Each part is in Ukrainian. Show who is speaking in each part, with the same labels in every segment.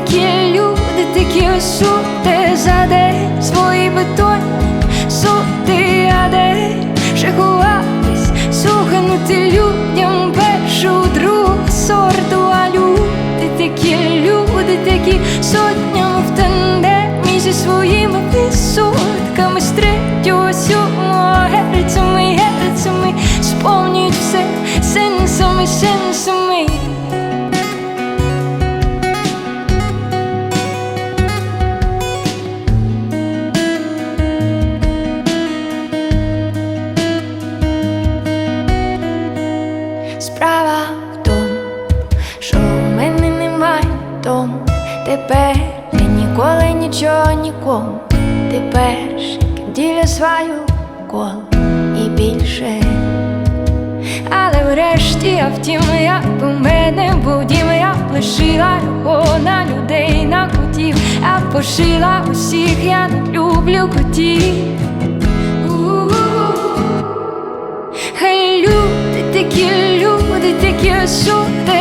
Speaker 1: Такі, люди такі сути за день свої бетонні сути, а де ще ховатись, суханути людям першу другу сорту, а люди такі, люди такі сотнями в тандемі зі своїми відсотками з третього Тепер я ніколи нічого нікому. Ким діля свою коло і більше. Але врешті я втім, я б у мене був дім, я лишила його на людей, на котів, я б пошила усіх, я не люблю котів. Хай люди такі, люди такі сути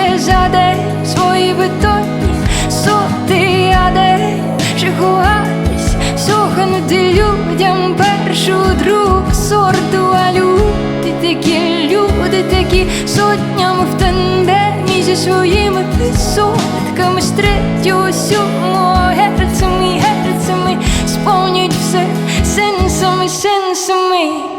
Speaker 1: сорту, а люди такі, люди такі сотнями в тандемі зі своїми пісотками з третього сьомого герцями, герцями сповнюють все сенсами, сенсами.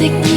Speaker 1: te